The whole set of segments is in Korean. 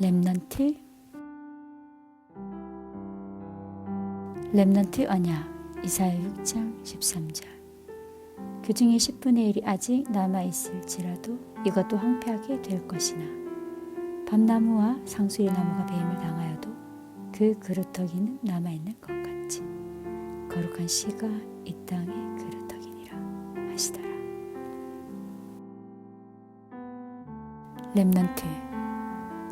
렘넌트? 렘넌트 언약 이사야 6장 13절. 그 중에 10분의 1이 아직 남아있을지라도 이것도 황폐하게 될 것이나 밤나무와 상수리 나무가 배임을 당하여도 그 그루터기는 남아있는 것 같이 거룩한 씨가 이 땅의 그루터기니라 하시더라. 렘넌트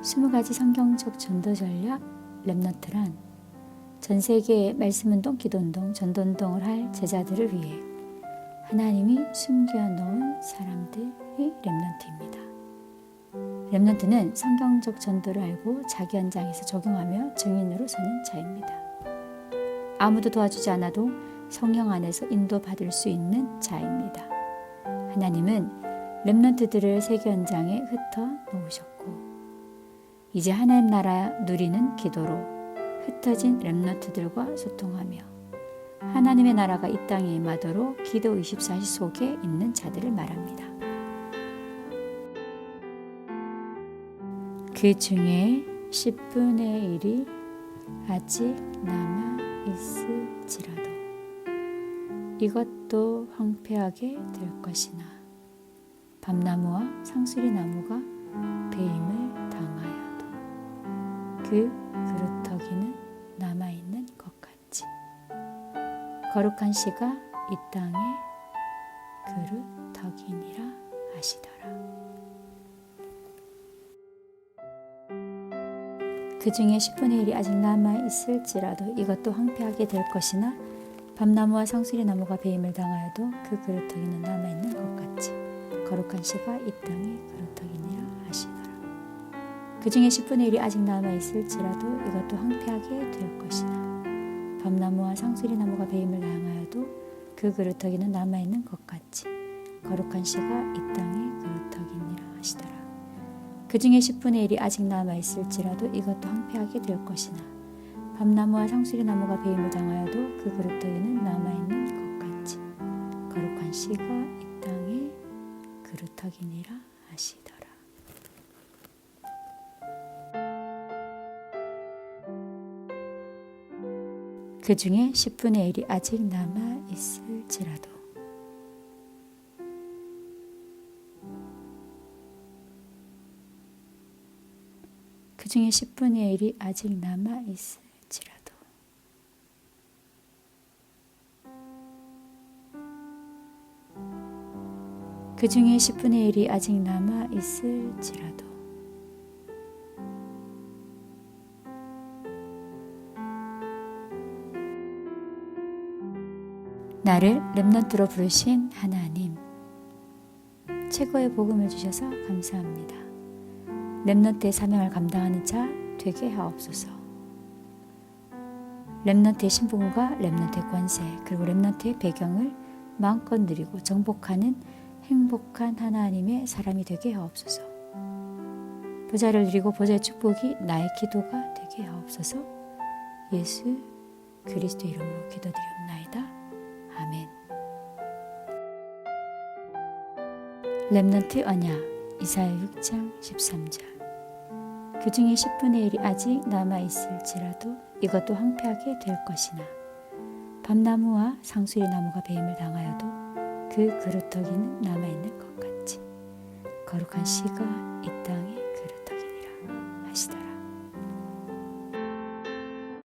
스무 가지 성경적 전도 전략 렘넌트란 전 세계의 말씀 운동, 기도 운동, 전도 운동을 할 제자들을 위해 하나님이 숨겨 놓은 사람들이 렘넌트입니다. 렘넌트는 성경적 전도를 알고 자기 현장에서 적용하며 증인으로 서는 자입니다. 아무도 도와주지 않아도 성령 안에서 인도받을 수 있는 자입니다. 하나님은 렘넌트들을 세계 현장에 흩어 놓으셨고 이제 하나님 나라 누리는 기도로 흩어진 렘넌트들과 소통하며 하나님의 나라가 이 땅에 임하도록 기도 24시 속에 있는 자들을 말합니다. 그 중에 10분의 1이 아직 남아 있을지라도 이것도 황폐하게 될 것이나 밤나무와 상수리 나무가 배임을 그 그루터기는 남아있는 것 같이 거룩한 씨가 이 땅의 그루터기니라 하시더라. 그 중에 10분의 1이 아직 남아 있을지라도 이것도 황폐하게 될 것이나 밤나무와 상수리 나무가 배임을 당하여도 그 그루터기는 남아 있는 것 같이 거룩한 씨가 이 그루터기니라 하시더라. 그 중에 10분의 1이 아직 남아 있을지라도 이것도 황폐하게 될 것이나 밤나무와 상수리 나무가 배임을 당하여도 그 그루터기는 남아 있는 것 같이 거룩한 씨가 이 땅의 그루터기니라 하시더라. 그 중에 10분의 1이 아직 남아 있을지라도 이것도 황폐하게 될 것이나 밤나무와 상수리 나무가 배임을 당하여도 그 그루터기는 남아 있는 것 같이 거룩한 씨가 이 땅의 그루터기니라 하시더라. 그 중에 10분의 1이 아직 남아 있을지라도. 그 중에 10분의 1이 아직 남아 있을지라도. 그 중에 10분의 1이 아직 남아 있을지라도 나를 렘넌트로 부르신 하나님 최고의 복음을 주셔서 감사합니다. 렘넌트의 사명을 감당하는 자 되게 하옵소서. 렘넌트의 신분과 렘넌트의 권세 그리고 렘넌트의 배경을 마음껏 누리고 정복하는 행복한 하나님의 사람이 되게 하옵소서. 보좌를 누리고 보좌의 축복이 나의 기도가 되게 하옵소서. 예수 그리스도 이름으로 기도드리옵나이다. 아멘. 렘넌트 언약 이사야 6장 13절 그 중에 10분의 1이 아직 남아 있을지라도 이것도 황폐하게 될 것이나 밤나무와 상수리 나무가 배임을 당하여도 그 그루터기는 남아 있는 것 같이 거룩한 씨가 이 땅에